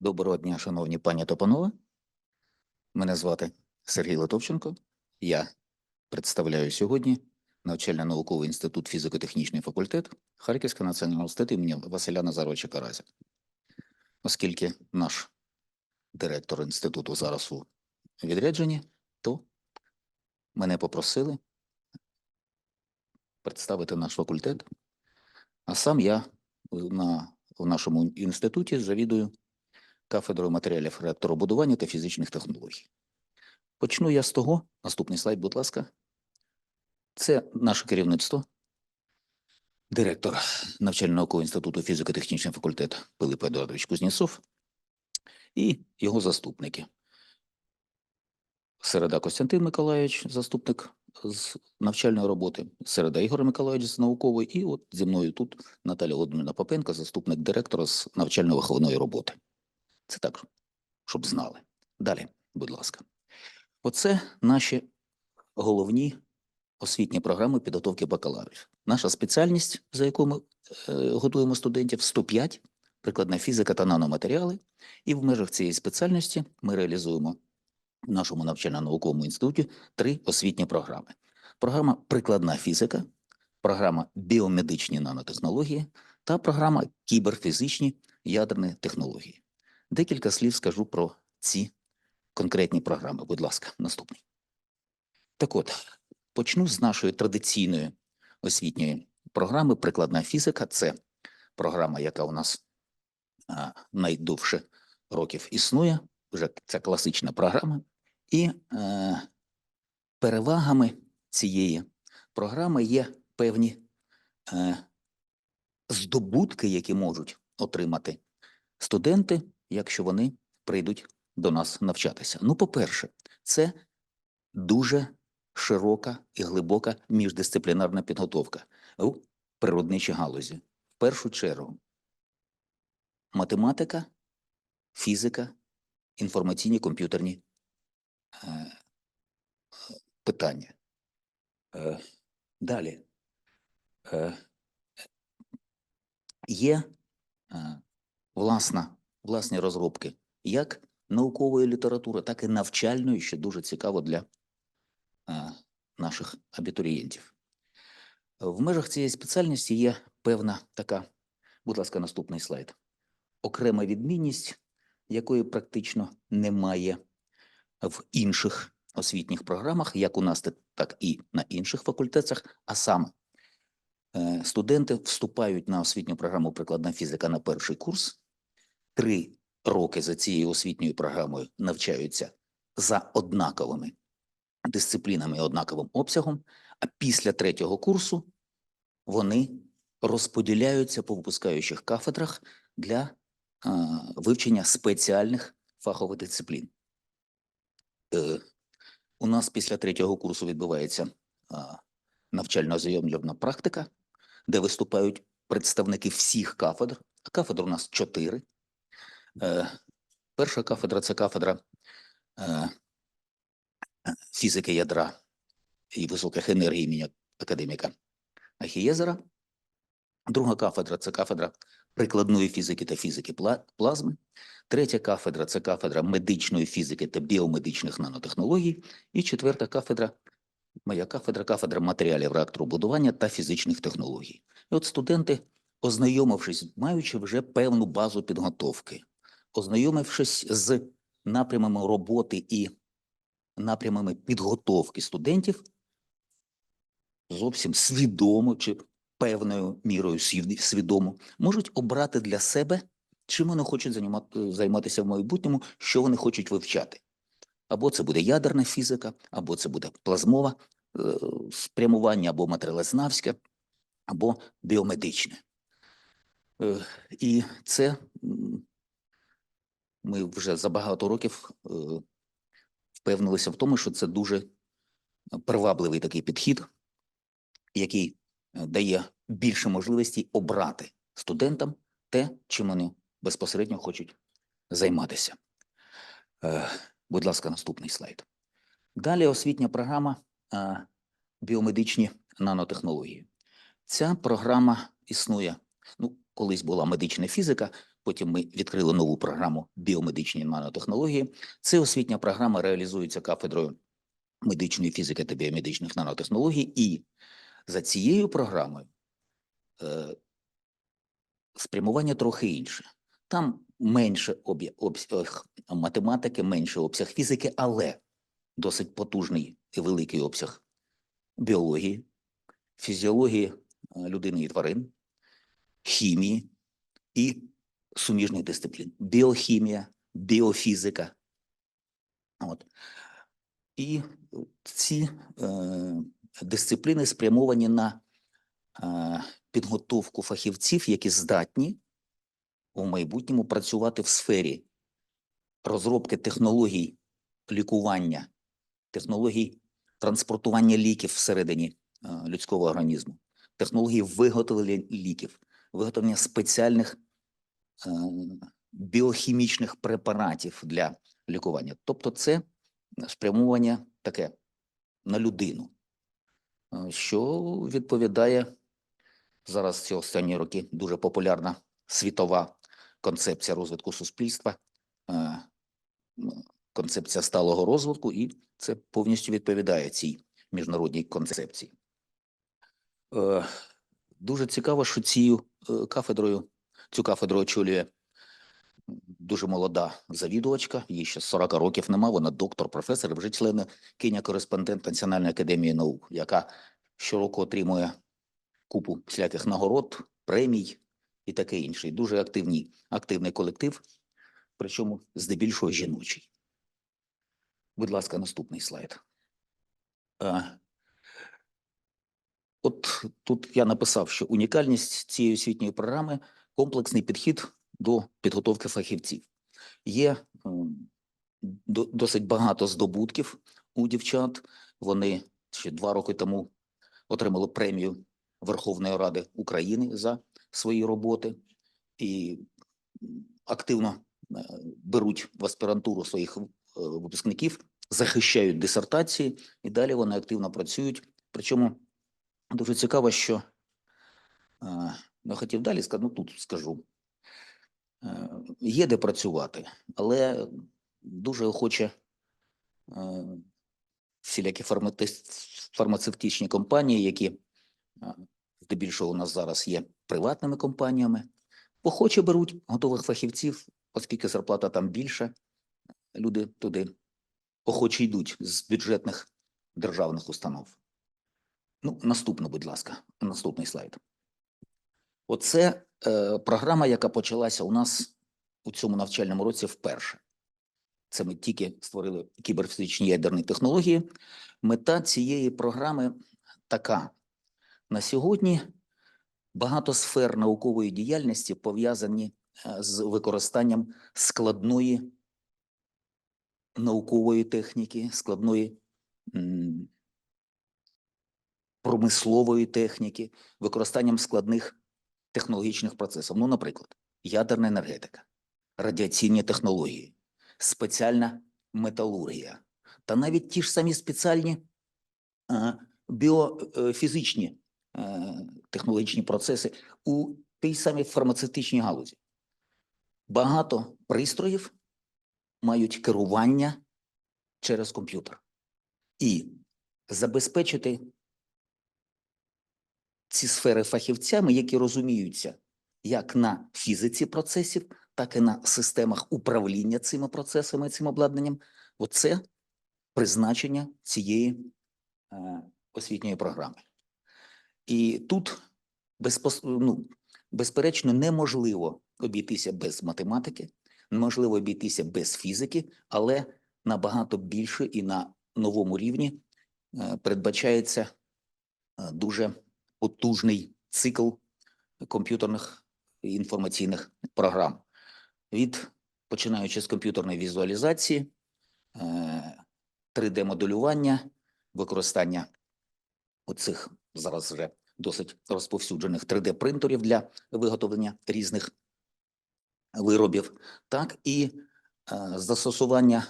Доброго дня, шановні пані та панове. Мене звати Сергій Литовченко. Я представляю сьогодні навчально-науковий інститут фізико-технічний факультет Харківського національного університету імені Василя Назаровича Каразя. Оскільки наш директор інституту зараз у відрядженні, то мене попросили представити наш факультет. А сам я на, в нашому інституті завідую кафедрою матеріалів реакторобудування та фізичних технологій. Почну я з того. Наступний слайд, будь ласка. Це наше керівництво, директор навчально-наукового інституту фізико-технічний факультет Пилип Едуардович Кузнєцов і його заступники. Середа Костянтин Миколаївич, заступник з навчальної роботи, Середа Ігор Миколаївич з наукової, і от зі мною тут Наталя Володимирівна Попенко, заступник директора з навчально-виховної роботи. Це так, щоб знали. Далі, будь ласка. Оце наші головні освітні програми підготовки бакалаврів. Наша спеціальність, за яку ми е, готуємо студентів, 105, прикладна фізика та наноматеріали. І в межах цієї спеціальності ми реалізуємо в нашому навчально-науковому інституті три освітні програми. Програма Прикладна фізика, програма Біомедичні нанотехнології та програма Кіберфізичні ядерні технології. Декілька слів скажу про ці конкретні програми. Будь ласка, наступний. Так от, почну з нашої традиційної освітньої програми Прикладна фізика. Це програма, яка у нас найдовше років існує. Вже це класична програма. І е, перевагами цієї програми є певні е, здобутки, які можуть отримати студенти, якщо вони прийдуть до нас навчатися. Ну, по-перше, це дуже широка і глибока міждисциплінарна підготовка у природничій галузі. В першу чергу математика, фізика, інформаційні комп'ютерні е, питання. Е, далі. Е, є е, власна, власні розробки як наукової літератури, так і навчальної, що дуже цікаво для е, наших абітурієнтів. В межах цієї спеціальності є певна така, будь ласка, наступний слайд. Окрема відмінність, якої практично немає в інших освітніх програмах, як у нас, так і на інших факультетах, а саме е, студенти вступають на освітню програму прикладна фізика на перший курс, три роки за цією освітньою програмою навчаються за однаковими дисциплінами і однаковим обсягом, а після третього курсу вони розподіляються по випускаючих кафедрах для а, вивчення спеціальних фахових дисциплін. Е, у нас після третього курсу відбувається а, навчально-ознайомлювана практика, де виступають представники всіх кафедр. А кафедр у нас чотири. Е, перша кафедра це кафедра е, фізики ядра і високих енергій імені академіка Ахієзера. Друга кафедра це кафедра прикладної фізики та фізики плазми. Третя кафедра це кафедра медичної фізики та біомедичних нанотехнологій. І четверта кафедра, моя кафедра, кафедра матеріалів реакторобудування та фізичних технологій. І от студенти, ознайомившись, маючи вже певну базу підготовки, ознайомившись з напрямами роботи і напрямами підготовки студентів, зовсім свідомо чи певною мірою свідомо можуть обрати для себе, чим вони хочуть займати- займатися в майбутньому, що вони хочуть вивчати. Або це буде ядерна фізика, або це буде плазмова е, спрямування, або матеріалознавське, або біомедичне. Е, І це ми вже за багато років е, впевнилися в тому, що це дуже привабливий такий підхід, який е, дає більше можливостей обрати студентам те, чим вони безпосередньо хочуть займатися. Е, Будь ласка, наступний слайд. Далі освітня програма біомедичні нанотехнології. Ця програма існує. Ну, колись була медична фізика, потім ми відкрили нову програму біомедичні нанотехнології. Це освітня програма реалізується кафедрою медичної фізики та біомедичних нанотехнологій. І за цією програмою е, спрямування трохи інше. Там менше об'я- обсяг математики, менше обсяг фізики, але досить потужний і великий обсяг біології, фізіології е, людини і тварин, хімії і суміжних дисциплін. Біохімія, біофізика. От. І ці е, дисципліни спрямовані на е, підготовку фахівців, які здатні у майбутньому працювати в сфері розробки технологій лікування, технологій транспортування ліків всередині е, людського організму, технології виготовлення ліків, виготовлення спеціальних біохімічних препаратів для лікування. Тобто, це спрямування таке на людину, е, що відповідає зараз ці останні роки дуже популярна світова концепція розвитку суспільства, е, концепція сталого розвитку, і це повністю відповідає цій міжнародній концепції. Е, Дуже цікаво, що цією е, кафедрою, цю кафедру очолює дуже молода завідувачка, їй ще 40 років нема, вона доктор, професор, вже член Киня кореспондент Національної академії наук, яка щороку отримує купу всяких нагород, премій і таке інше. Дуже активний, активний колектив, причому здебільшого жіночий. Будь ласка, наступний слайд. От тут я написав, що унікальність цієї освітньої програми комплексний підхід до підготовки фахівців. Є досить багато здобутків у дівчат. Вони ще два роки тому отримали премію Верховної Ради України за свої роботи і активно е, беруть в аспірантуру своїх е, випускників, захищають дисертації і далі вони активно працюють. Причому дуже цікаво, що е, хотів далі сказати, ну тут скажу. Е, Є де працювати, але дуже охоче е, всілякі фармацевтичні компанії, які е, здебільшого у нас зараз є приватними компаніями, охоче беруть готових фахівців, оскільки зарплата там більша, люди туди охоче йдуть з бюджетних державних установ. Ну, наступно, будь ласка, наступний слайд. Оце е, програма, яка почалася у нас у цьому навчальному році вперше. Це ми тільки створили кіберфізичні ядерні технології. Мета цієї програми така: на сьогодні багато сфер наукової діяльності пов'язані е, з використанням складної наукової техніки, складної промислової техніки, використанням складних технологічних процесів. Ну, наприклад, ядерна енергетика, радіаційні технології, спеціальна металургія та навіть ті ж самі спеціальні е, біофізичні е, технологічні процеси у тій самій фармацевтичній галузі. Багато пристроїв мають керування через комп'ютер. І забезпечити ці сфери фахівцями, які розуміються як на фізиці процесів, так і на системах управління цими процесами, цим обладнанням. Оце призначення цієї е, освітньої програми. І тут безпос... ну, безперечно неможливо обійтися без математики, неможливо обійтися без фізики, але набагато більше і на новому рівні е, передбачається е, дуже потужний цикл комп'ютерних інформаційних програм. Від починаючи з комп'ютерної візуалізації, 3D-моделювання, використання оцих зараз вже досить розповсюджених 3D-принтерів для виготовлення різних виробів, так і е, застосування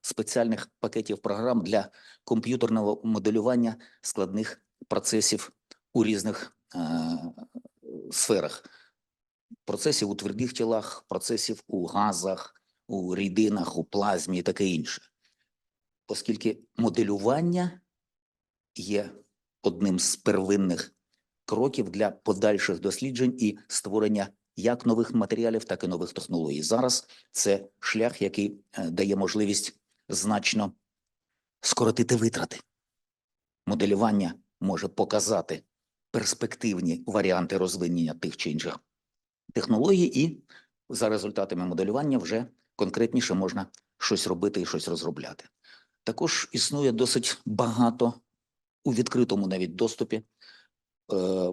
спеціальних пакетів програм для комп'ютерного моделювання складних процесів у різних е, сферах. процесів у твердих тілах, процесів у газах, у рідинах, у плазмі і таке інше. Оскільки моделювання є одним з первинних кроків для подальших досліджень і створення як нових матеріалів, так і нових технологій. Зараз це шлях, який е, дає можливість значно скоротити витрати. Моделювання може показати перспективні варіанти розвинення тих чи інших технологій, і за результатами моделювання вже конкретніше можна щось робити і щось розробляти. Також існує досить багато у відкритому навіть доступі е,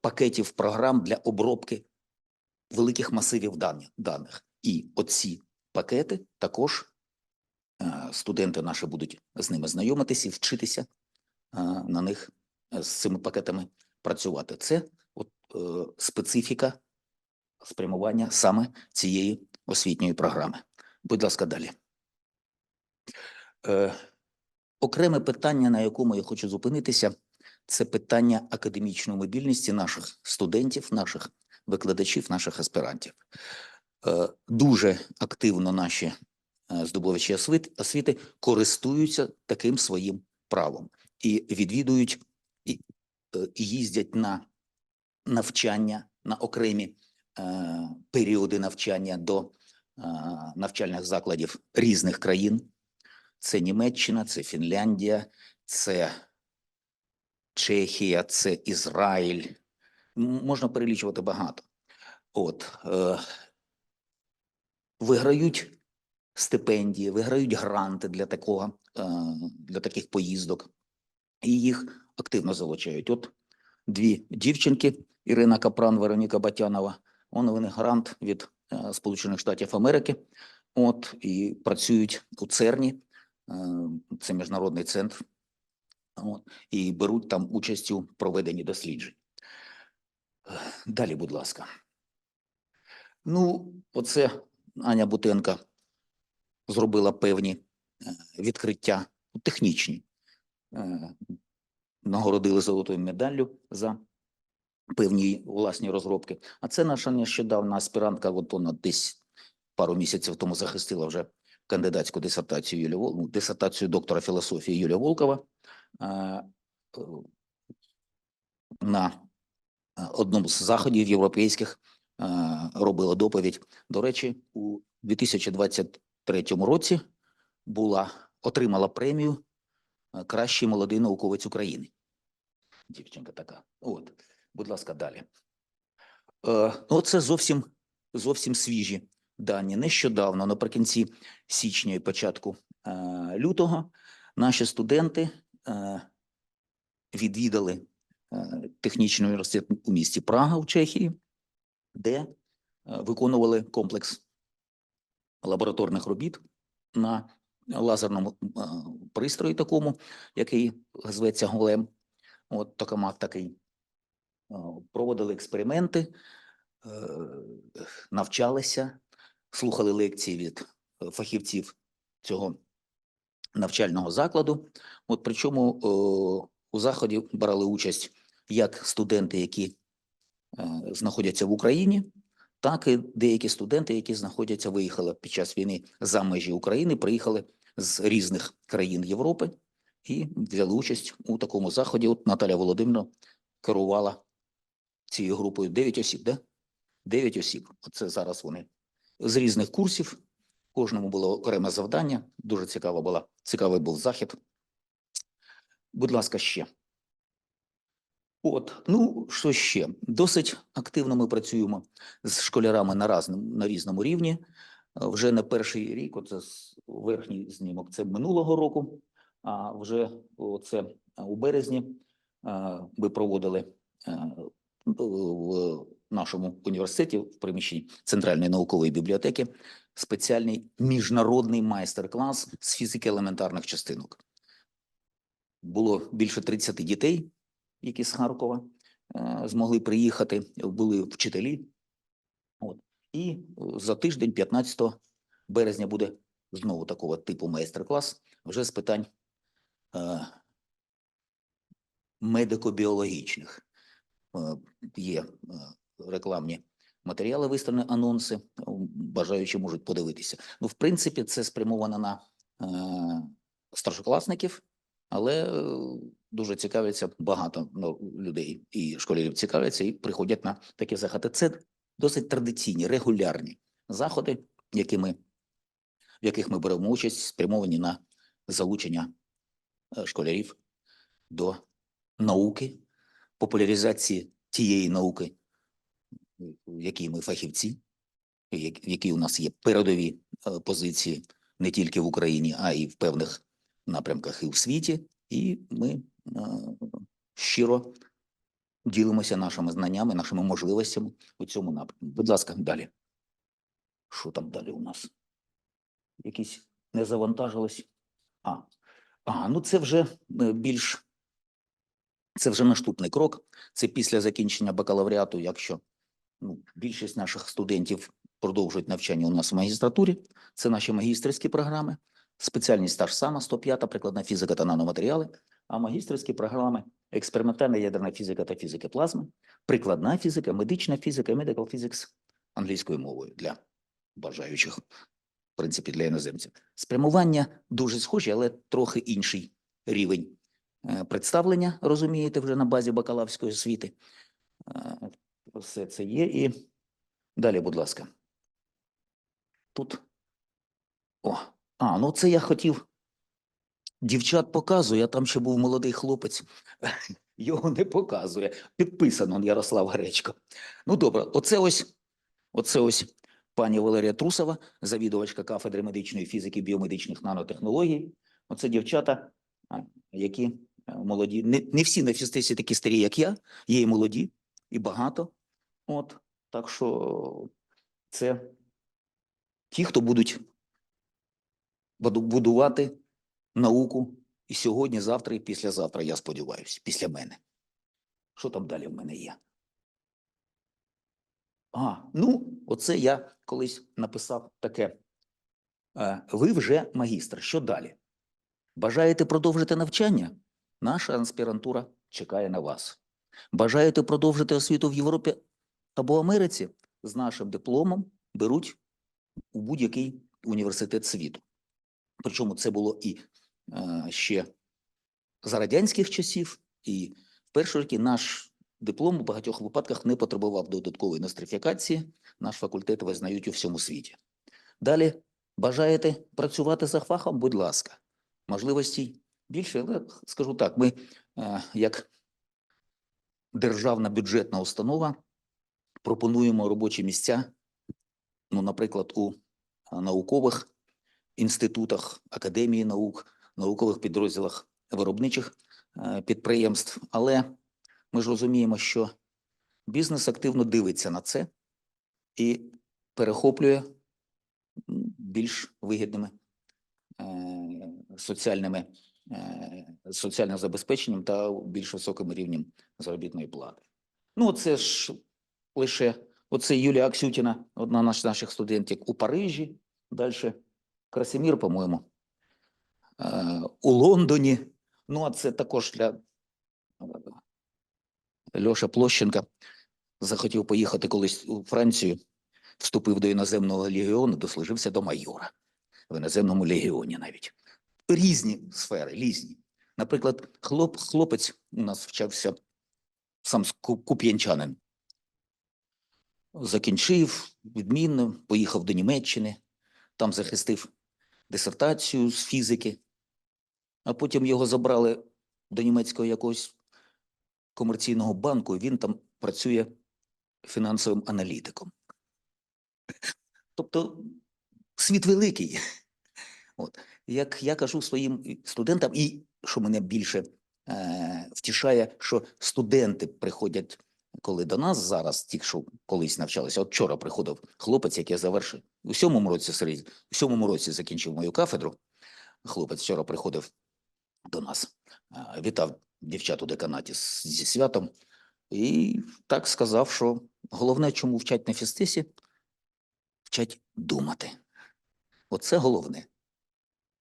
пакетів програм для обробки великих масивів даних. І оці пакети також е, студенти наші будуть з ними знайомитися і вчитися е, на них з цими пакетами працювати. Це от, е, специфіка спрямування саме цієї освітньої програми. Будь ласка, далі. Е, окреме питання, на якому я хочу зупинитися, це питання академічної мобільності наших студентів, наших викладачів, наших аспірантів. Е, дуже активно наші е, здобувачі освіти, користуються таким своїм правом і відвідують їздять на навчання, на окремі е, періоди навчання до е, навчальних закладів різних країн. Це Німеччина, це Фінляндія, це Чехія, це Ізраїль. Можна перелічувати багато. От, е, виграють стипендії, виграють гранти для такого, е, для таких поїздок, і їх активно залучають. От дві дівчинки Ірина Капран, Вероніка Батянова. Вони грант від е, Сполучених Штатів Америки. От і працюють у ЦЕРНі, е, це міжнародний центр. От, і беруть там участь у проведенні досліджень. Далі, будь ласка. Ну, оце Аня Бутенка зробила певні е, відкриття технічні. Нагородили золотою медаллю за певні власні розробки. А це наша нещодавна аспірантка, от вона десь пару місяців тому захистила вже кандидатську дисертацію Юлія Вол... ну, дисертацію доктора філософії Юлія Волкова е, на одному з заходів європейських е, робила доповідь. До речі, у 2023 році була отримала премію Кращий молодий науковець України. Дівчинка така. От, будь ласка, далі. Е, ну, це зовсім, зовсім свіжі дані. Нещодавно, наприкінці січня і початку е, лютого, наші студенти е, відвідали е, технічний університет у місті Прага в Чехії, де е, виконували комплекс лабораторних робіт на лазерному е, пристрої такому, який зветься голем. От токамак такий. Е, Проводили експерименти, е, навчалися, слухали лекції від фахівців цього навчального закладу. От причому у заході брали участь як студенти, які знаходяться в Україні, так і деякі студенти, які знаходяться, виїхали під час війни за межі України, приїхали з різних країн Європи і взяли участь у такому заході. От Наталя Володимирівна керувала цією групою 9 осіб, да? 9 осіб. Оце зараз вони з різних курсів. Кожному було окреме завдання. Дуже цікава була, цікавий був захід. Будь ласка, ще. От, ну що ще? Досить активно ми працюємо з школярами на разному на різному рівні. Е, Вже не перший рік, оце верхній знімок, це минулого року. А вже оце у березні е, ми проводили е, в нашому університеті в приміщенні Центральної наукової бібліотеки спеціальний міжнародний майстер-клас з фізики елементарних частинок. Було більше 30 дітей, які з Харкова е, змогли приїхати, були вчителі. І е, за тиждень, 15 березня, буде знову такого типу майстер-клас вже з питань е, медико-біологічних. Е, є е, рекламні матеріали виставлені, анонси, м, бажаючі можуть подивитися. Ну, в принципі, це спрямовано на е, старшокласників, але е, дуже цікавляться багато ну, людей і школярів цікавляться і приходять на такі заходи. Це досить традиційні, регулярні заходи, які ми, в яких ми беремо участь, спрямовані на залучення е, школярів до науки, популяризації тієї науки, в якій ми фахівці, в якій у нас є передові е, позиції не тільки в Україні, а й в певних напрямках і в світі. І ми е, щиро ділимося нашими знаннями, нашими можливостями у цьому напрямку. Будь ласка, далі. Що там далі у нас? Якісь не завантажилось? А, а ну це вже е, більш це вже наступний крок. Це після закінчення бакалавріату, якщо ну, більшість наших студентів продовжують навчання у нас в магістратурі, це наші магістерські програми. Спеціальність та ж сама 105 прикладна фізика та наноматеріали, а магістерські програми експериментальна ядерна фізика та фізика плазми, прикладна фізика, медична фізика, medical physics англійською мовою для бажаючих, в принципі, для іноземців. Спрямування дуже схожі, але трохи інший рівень е, представлення, розумієте, вже на базі бакалаврської освіти. Е, Все це є. І далі, будь ласка. Тут. О, а, ну це я хотів. Дівчат показую, а там ще був молодий хлопець. Його не показує. Підписано Ярослав Гречко. Ну, добре, оце ось, оце ось пані Валерія Трусова, завідувачка кафедри медичної фізики і біомедичних нанотехнологій. Оце дівчата, які е, молоді. Не, не всі на фізтесі такі старі, як я, є і молоді, і багато. От, так що це ті, хто будуть будувати науку і сьогодні, завтра, і післязавтра, я сподіваюся, після мене. Що там далі в мене є? А, ну, оце я колись написав таке. Е, Ви вже магістр. Що далі? Бажаєте продовжити навчання? Наша аспірантура чекає на вас. Бажаєте продовжити освіту в Європі або Америці? З нашим дипломом беруть у будь-який університет світу. Причому це було і ще за радянських часів, і в перші роки наш диплом у багатьох випадках не потребував додаткової нострифікації. Наш факультет визнають у всьому світі. Далі бажаєте працювати за фахом? Будь ласка, можливостей більше, але скажу так: ми, е, як державна бюджетна установа, пропонуємо робочі місця, ну, наприклад, у е, наукових інститутах, академії наук, наукових підрозділах виробничих е, підприємств. Але ми ж розуміємо, що бізнес активно дивиться на це і перехоплює більш вигідними е, соціальними е, соціальним забезпеченням та більш високим рівнем заробітної плати. Ну, це ж лише оце Юлія Аксютіна, одна з наших студентів у Парижі. Далі Красимір, по-моєму, у Лондоні. Ну, а це також для е, Льоша Площенка захотів поїхати колись у Францію, вступив до іноземного легіону, дослужився до майора в іноземному легіоні навіть. Різні сфери, різні. Наприклад, хлоп, хлопець у нас вчався сам куп'янчанин. Закінчив відмінно, поїхав до Німеччини, там захистив дисертацію з фізики, а потім його забрали до німецького якогось комерційного банку, і він там працює фінансовим аналітиком. Тобто світ великий. От. Як я кажу своїм студентам, і що мене більше е, втішає, що студенти приходять, коли до нас зараз, ті, що колись навчалися. От вчора приходив хлопець, який завершив у сьомому році серед, у сьомому році закінчив мою кафедру. Хлопець вчора приходив до нас, вітав дівчат у деканаті зі святом, і так сказав, що головне, чому вчать на фізтесі, вчать думати. Оце головне.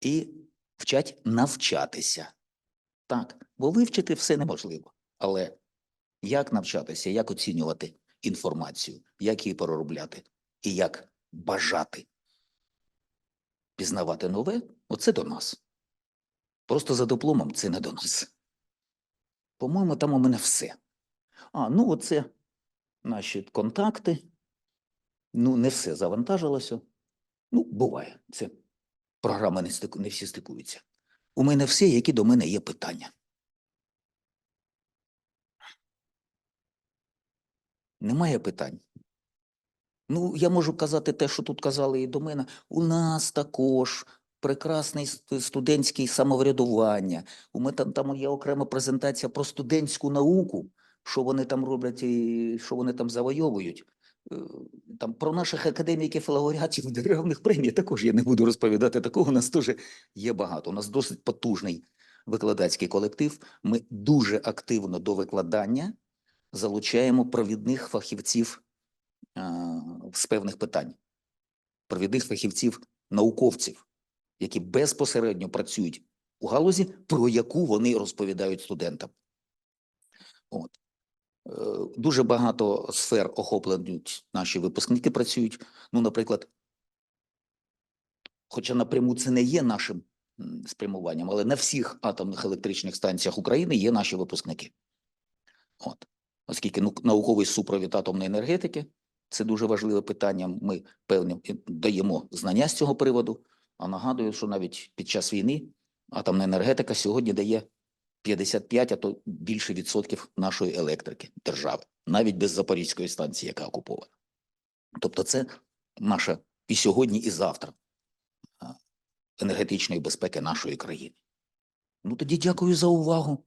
І вчать навчатися. Так, бо вивчити все неможливо. Але як навчатися, як оцінювати інформацію, як її переробляти і як бажати пізнавати нове, оце до нас. Просто за дипломом це не до нас. По-моєму, там у мене все. А, ну оце наші контакти. Ну, не все завантажилося. Ну, буває. Це програми не, стику, не всі стикуються. У мене все, які до мене є питання. Немає питань. Ну, я можу казати те, що тут казали і до мене. У нас також прекрасне студентське самоврядування. У мене там, там є окрема презентація про студентську науку, що вони там роблять і що вони там завойовують. Е, Там про наших академіків і лауреатів державних премій також я не буду розповідати. Такого у нас теж є багато. У нас досить потужний викладацький колектив. Ми дуже активно до викладання залучаємо провідних фахівців з певних питань, провідних фахівців, науковців, які безпосередньо працюють у галузі, про яку вони розповідають студентам. От. Е, Дуже багато сфер охоплюють наші випускники працюють. Ну, наприклад, хоча напряму це не є нашим спрямуванням, але на всіх атомних електричних станціях України є наші випускники. От. Оскільки ну, науковий супровід атомної енергетики це дуже важливе питання. Ми певні даємо знання з цього приводу. А нагадую, що навіть під час війни атомна енергетика сьогодні дає 55, а то більше відсотків нашої електрики держави, навіть без Запорізької станції, яка окупована. Тобто, це наша і сьогодні, і завтра енергетичної безпеки нашої країни. Ну тоді дякую за увагу.